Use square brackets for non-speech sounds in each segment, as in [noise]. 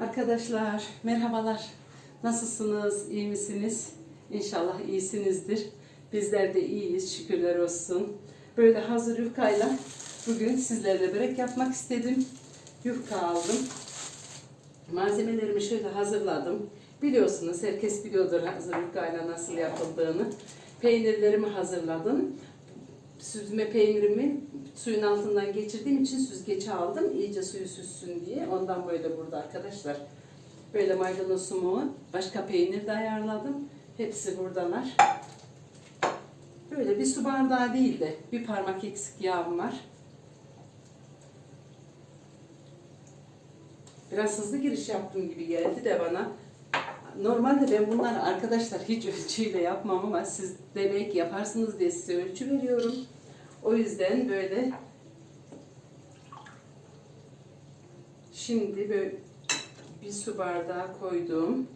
Arkadaşlar merhabalar. Nasılsınız? İyi misiniz? İnşallah iyisinizdir. Bizler de iyiyiz. Şükürler olsun. Böyle hazır yufkayla bugün sizlerle börek yapmak istedim. Yufka aldım. Malzemelerimi şöyle hazırladım. Biliyorsunuz herkes biliyordur hazır yufkayla nasıl yapıldığını. Peynirlerimi hazırladım. Süzme peynirimi suyun altından geçirdiğim için süzgece aldım. İyice suyu süzsün diye. Ondan böyle burada arkadaşlar. Böyle maydanozumu, başka peynir de ayarladım. Hepsi buradalar. Böyle bir su bardağı değil de bir parmak eksik yağım var. Biraz hızlı giriş yaptım gibi geldi de bana. Normalde ben bunları arkadaşlar hiç [laughs] ölçüyle yapmam ama siz demek yaparsınız diye size ölçü veriyorum. O yüzden böyle şimdi böyle bir su bardağı koydum.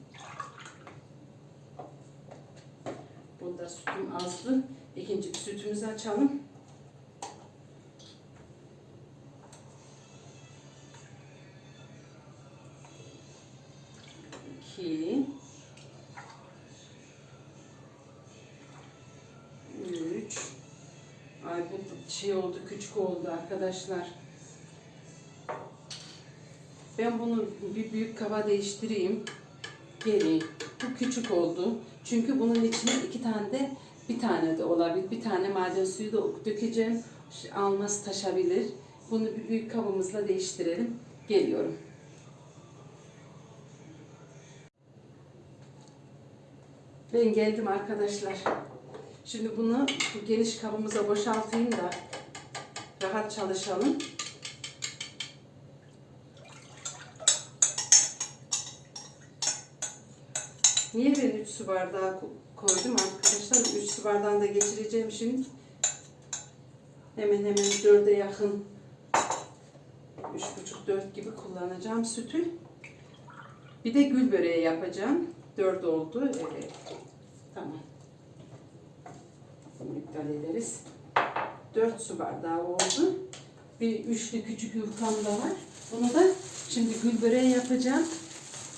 Bunda sütüm azdı. İkinci sütümüzü açalım. İki. Üç. Ay bu şey oldu, küçük oldu arkadaşlar. Ben bunu bir büyük kaba değiştireyim. Geri. Bu küçük oldu. Çünkü bunun içine iki tane de bir tane de olabilir. Bir tane maden suyu da dökeceğim. Alması taşabilir. Bunu bir büyük kabımızla değiştirelim. Geliyorum. Ben geldim arkadaşlar. Şimdi bunu bu geniş kabımıza boşaltayım da rahat çalışalım. Niye ben 3 su bardağı ko- koydum arkadaşlar? 3 su bardağını da geçireceğim şimdi. Hemen hemen 4'e yakın 3,5-4 gibi kullanacağım sütü. Bir de gül böreği yapacağım. 4 oldu. Evet. Tamam. Bunu iptal ederiz. 4 su bardağı oldu. Bir üçlü küçük yufkam da var. Bunu da şimdi gül böreği yapacağım.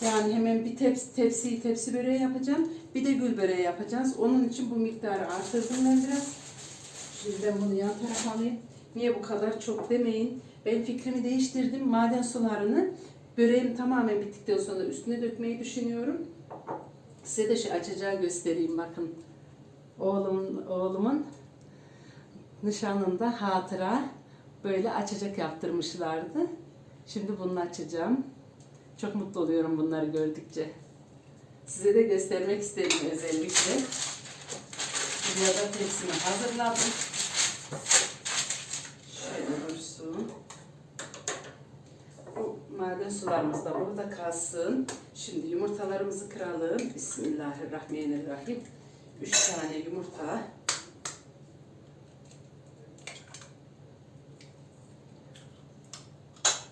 Yani hemen bir tepsi, tepsi, tepsi böreği yapacağım. Bir de gül böreği yapacağız. Onun için bu miktarı artırdım ben biraz. Şimdi ben bunu yan tarafa alayım. Niye bu kadar çok demeyin. Ben fikrimi değiştirdim. Maden sularını böreğim tamamen bittikten sonra üstüne dökmeyi düşünüyorum. Size de şu açacağı göstereyim bakın. Oğlumun, oğlumun nişanında hatıra böyle açacak yaptırmışlardı. Şimdi bunu açacağım. Çok mutlu oluyorum bunları gördükçe. Size de göstermek istedim özellikle. Buraya da tepsimi hazırladım. Şöyle dursun. Maden sularımız da burada kalsın. Şimdi yumurtalarımızı kıralım. Bismillahirrahmanirrahim. Üç tane yumurta.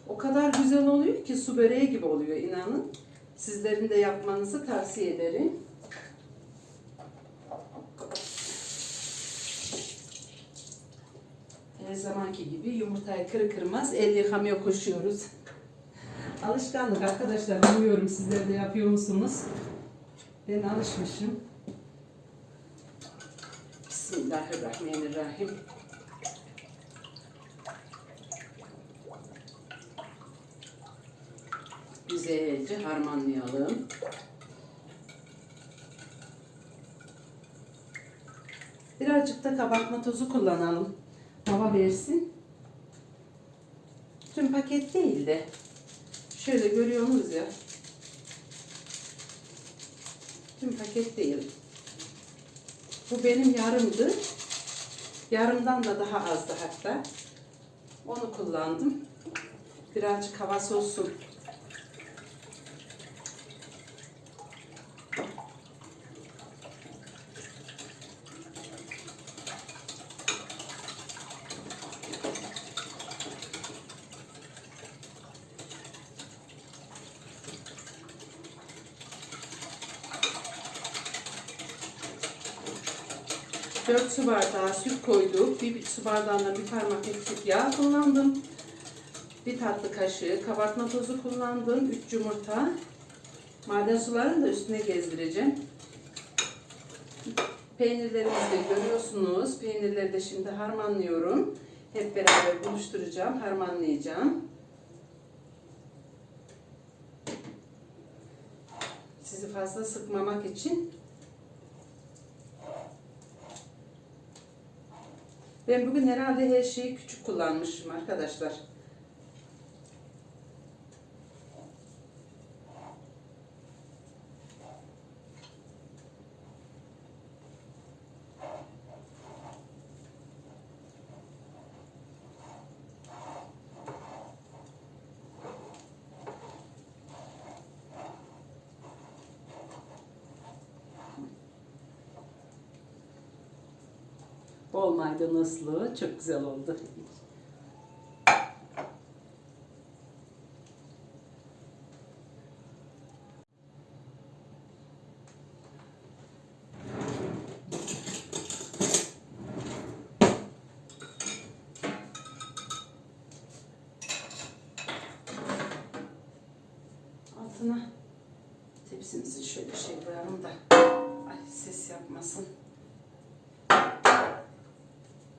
O kadar güzel oluyor ki su böreği gibi oluyor inanın. Sizlerin de yapmanızı tavsiye ederim. Her zamanki gibi yumurtayı kırı kırmaz el yıkamaya koşuyoruz. Alışkanlık arkadaşlar bilmiyorum sizler de yapıyor musunuz? Ben alışmışım. Bismillahirrahmanirrahim. Güzelce harmanlayalım. Birazcık da kabartma tozu kullanalım. Hava versin. Tüm paket değil de şöyle görüyorsunuz ya. Tüm paket değil. Bu benim yarımdı. Yarımdan da daha azdı hatta. Onu kullandım. Birazcık havası olsun. Dört su bardağı süt koyduk. Bir, bir su bardağına bir parmak eksik yağ kullandım. Bir tatlı kaşığı kabartma tozu kullandım. 3 yumurta. Maden sularını da üstüne gezdireceğim. Peynirlerimizi de görüyorsunuz. Peynirleri de şimdi harmanlıyorum. Hep beraber buluşturacağım, harmanlayacağım. Sizi fazla sıkmamak için Ben bugün herhalde her şeyi küçük kullanmışım arkadaşlar. Bol maydanozlu çok güzel oldu. Altına tepsimizi şöyle şey koyalım da ay ses yapmasın.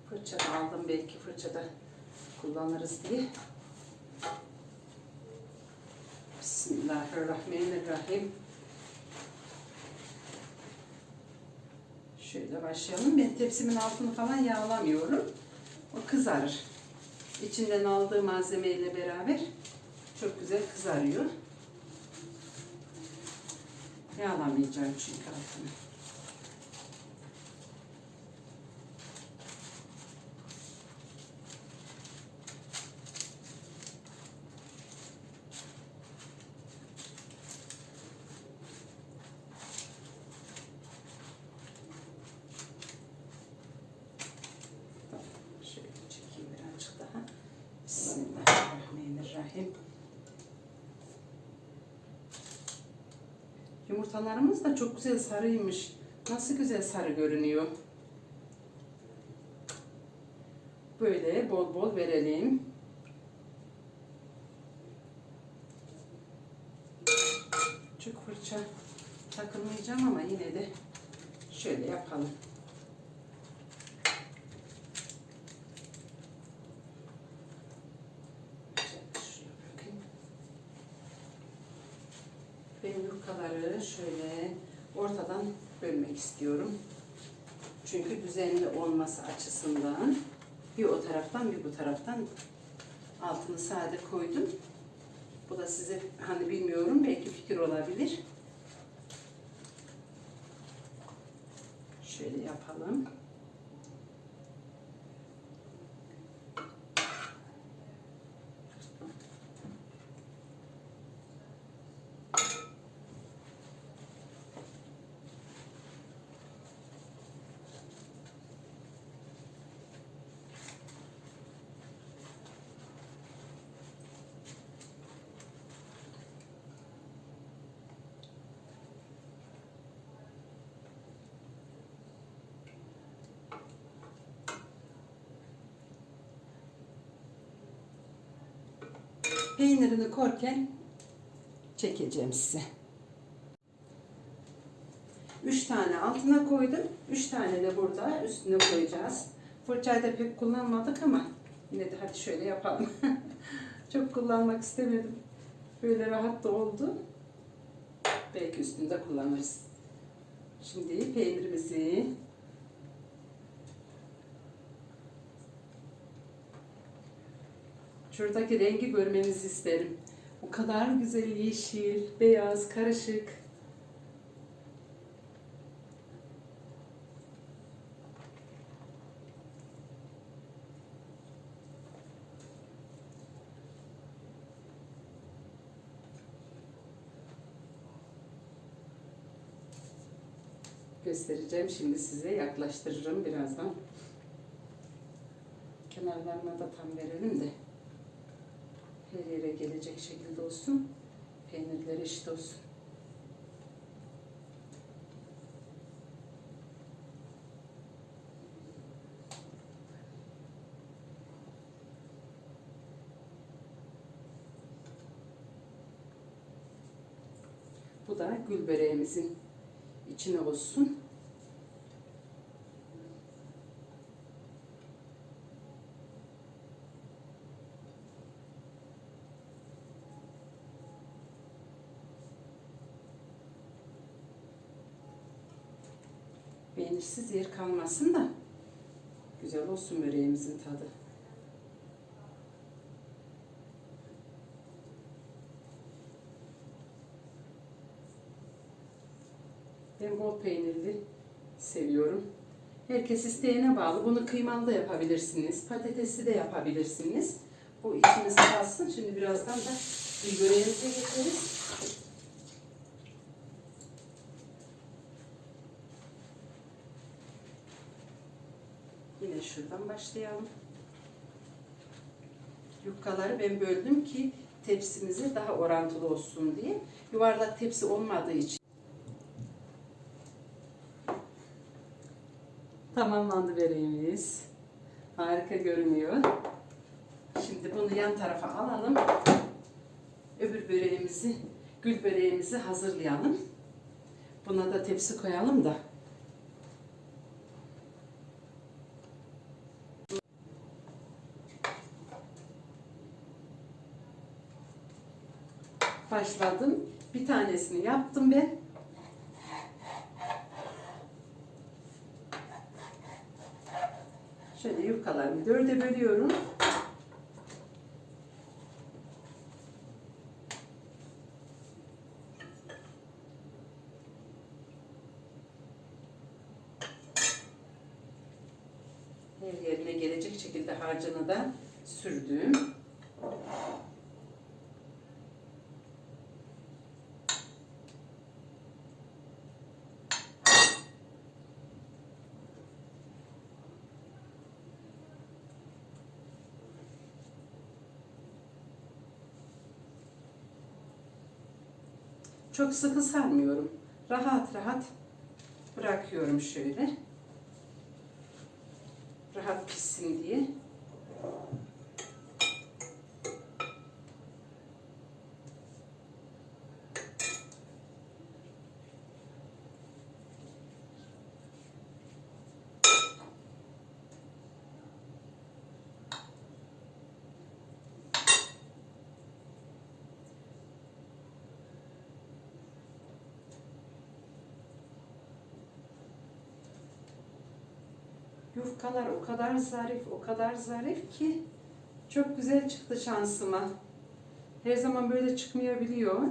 Fırça da aldım belki fırçada kullanırız diye. Bismillahirrahmanirrahim. Şöyle başlayalım. Ben tepsimin altını falan yağlamıyorum. O kızarır. İçinden aldığı malzemeyle beraber çok güzel kızarıyor. Yağlamayacağım çünkü altını. Şöyle çekeyim birazcık daha. Bismillahirrahmanirrahim. Yumurtalarımız da çok güzel sarıymış. Nasıl güzel sarı görünüyor. Böyle bol bol verelim. Çok fırça takılmayacağım ama yine de şöyle yapalım. Yufkaları şöyle ortadan bölmek istiyorum. Çünkü düzenli olması açısından bir o taraftan bir bu taraftan altını sade koydum. Bu da size hani bilmiyorum belki fikir olabilir. Şöyle yapalım. Peynirini korken çekeceğim size. Üç tane altına koydum. Üç tane de burada üstüne koyacağız. Fırçayı da pek kullanmadık ama yine de hadi şöyle yapalım. [laughs] Çok kullanmak istemedim. Böyle rahat da oldu. Belki üstünde kullanırız. Şimdi peynirimizi Şuradaki rengi görmenizi isterim. O kadar güzel yeşil, beyaz, karışık. Göstereceğim şimdi size yaklaştırırım birazdan. Kenarlarına da tam verelim de her yere gelecek şekilde olsun. Peynirler eşit olsun. Bu da gül böreğimizin içine olsun. Peynirsiz yer kalmasın da güzel olsun böreğimizin tadı. Ben bol peynirli seviyorum. Herkes isteğine bağlı. Bunu kıymalı da yapabilirsiniz. Patatesli de yapabilirsiniz. Bu içimiz kalsın. Şimdi birazdan da bir böreğimize geçeriz. Yine şuradan başlayalım. Yufkaları ben böldüm ki tepsimize daha orantılı olsun diye. Yuvarlak tepsi olmadığı için. Tamamlandı böreğimiz. Harika görünüyor. Şimdi bunu yan tarafa alalım. Öbür böreğimizi, gül böreğimizi hazırlayalım. Buna da tepsi koyalım da. Başladım. Bir tanesini yaptım ben. Şöyle yufkalarımı dörde bölüyorum. Her yerine gelecek şekilde harcını da sürdüm. Çok sıkı sarmıyorum. Rahat rahat bırakıyorum şöyle. Rahat pişsin diye. Yufkalar o kadar zarif, o kadar zarif ki çok güzel çıktı şansıma. Her zaman böyle çıkmayabiliyor.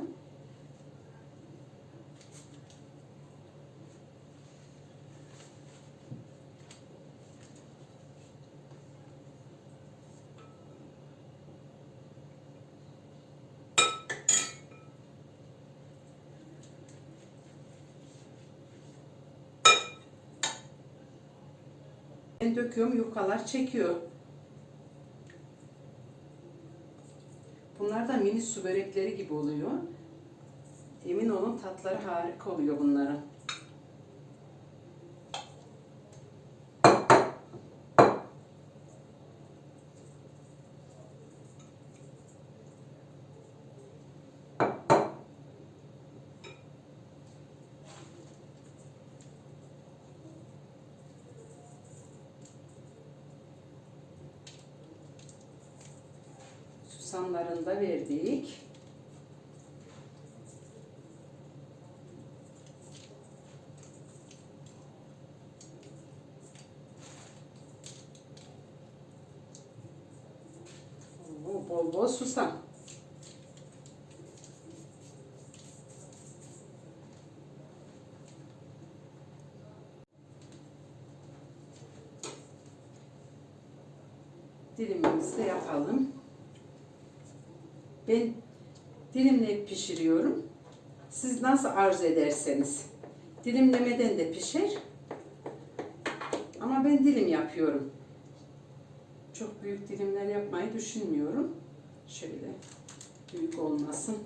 Ben döküyorum, yufkalar çekiyor. Bunlar da mini su börekleri gibi oluyor. Emin olun tatları harika oluyor bunların. Susamlarını da verdik. Oo, Bol bol susam. Dilimimizi de yapalım. Ben dilimleyip pişiriyorum. Siz nasıl arzu ederseniz. Dilimlemeden de pişer. Ama ben dilim yapıyorum. Çok büyük dilimler yapmayı düşünmüyorum. Şöyle büyük olmasın.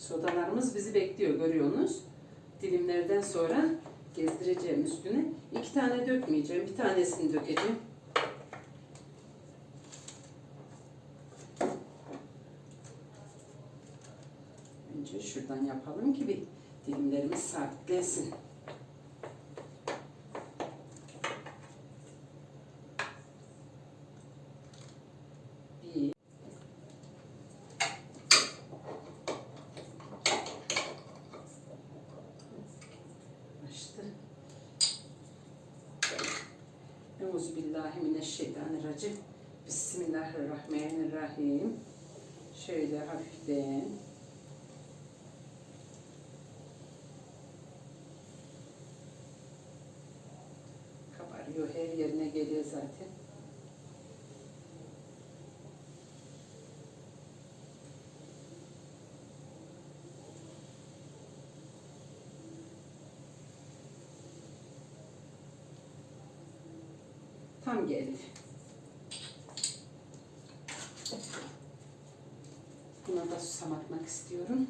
Sodalarımız bizi bekliyor görüyorsunuz. Dilimlerden sonra gezdireceğim üstüne. İki tane dökmeyeceğim. Bir tanesini dökeceğim. Önce şuradan yapalım ki bir dilimlerimiz sabitlesin. Bir. Açtı. Euzubillahimineşşeytanirracim. Bismillahirrahmanirrahim. Şöyle hafiften kabarıyor. Her yerine geliyor zaten. Tam geldi. Buna da susam atmak istiyorum.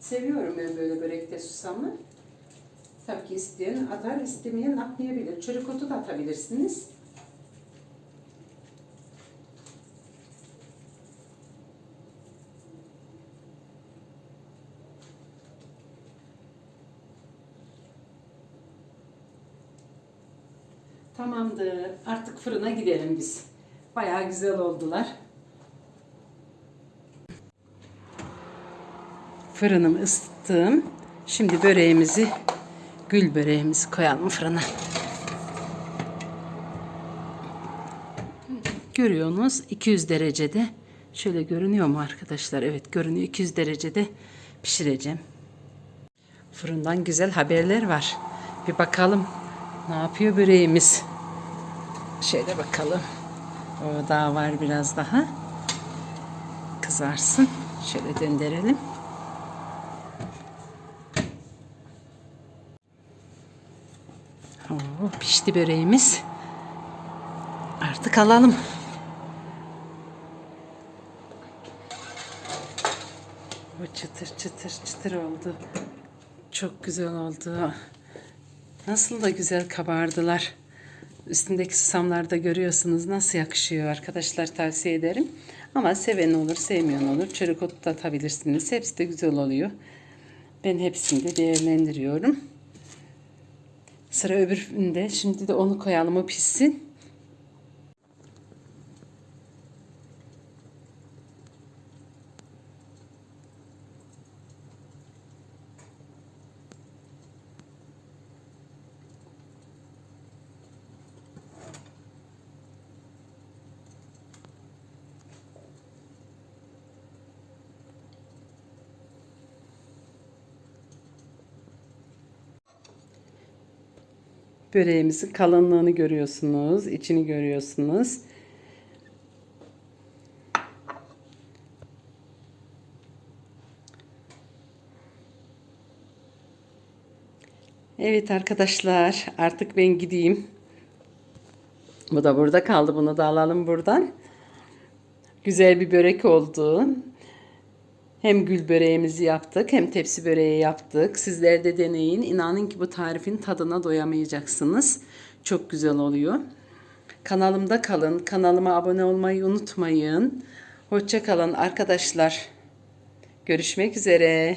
Seviyorum ben böyle börekte susamı. Tabii ki isteyen atar, istemeyen atmayabilir. Çörek otu da atabilirsiniz. Tamamdır. Artık fırına gidelim biz. Bayağı güzel oldular. Fırınımı ısıttım. Şimdi böreğimizi, gül böreğimizi koyalım fırına. Görüyorsunuz 200 derecede. Şöyle görünüyor mu arkadaşlar? Evet görünüyor. 200 derecede pişireceğim. Fırından güzel haberler var. Bir bakalım ne yapıyor böreğimiz. Şöyle bakalım. O daha var biraz daha. Kızarsın. Şöyle döndürelim. Oo, pişti böreğimiz. Artık alalım. O çıtır çıtır çıtır oldu. Çok güzel oldu. Nasıl da güzel kabardılar. Üstündeki susamları da görüyorsunuz nasıl yakışıyor arkadaşlar tavsiye ederim. Ama seven olur sevmeyen olur. Çörek otu da atabilirsiniz. Hepsi de güzel oluyor. Ben hepsini de değerlendiriyorum. Sıra öbüründe. Şimdi de onu koyalım o pişsin. Böreğimizin kalınlığını görüyorsunuz. içini görüyorsunuz. Evet arkadaşlar artık ben gideyim. Bu da burada kaldı. Bunu da alalım buradan. Güzel bir börek oldu. Hem gül böreğimizi yaptık hem tepsi böreği yaptık. Sizler de deneyin. İnanın ki bu tarifin tadına doyamayacaksınız. Çok güzel oluyor. Kanalımda kalın. Kanalıma abone olmayı unutmayın. Hoşça kalın arkadaşlar. Görüşmek üzere.